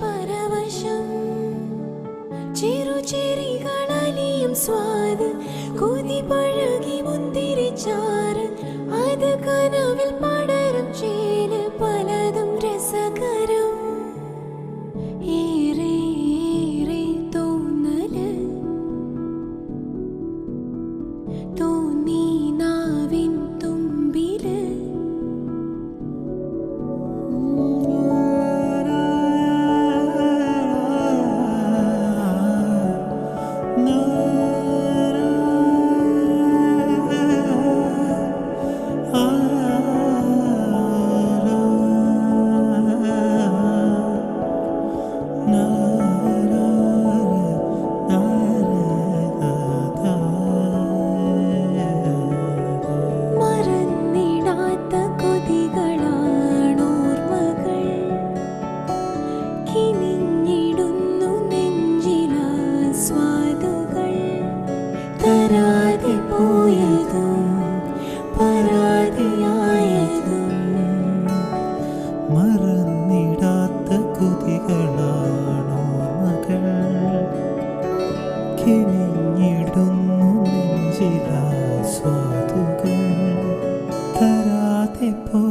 പരവശം. സ്വാദ് കൊതികളാണോർമ്മകൾ കിണിഞ്ഞിടുന്നു നെഞ്ചിലാസ്വാദുകൾ തരാതെ പോ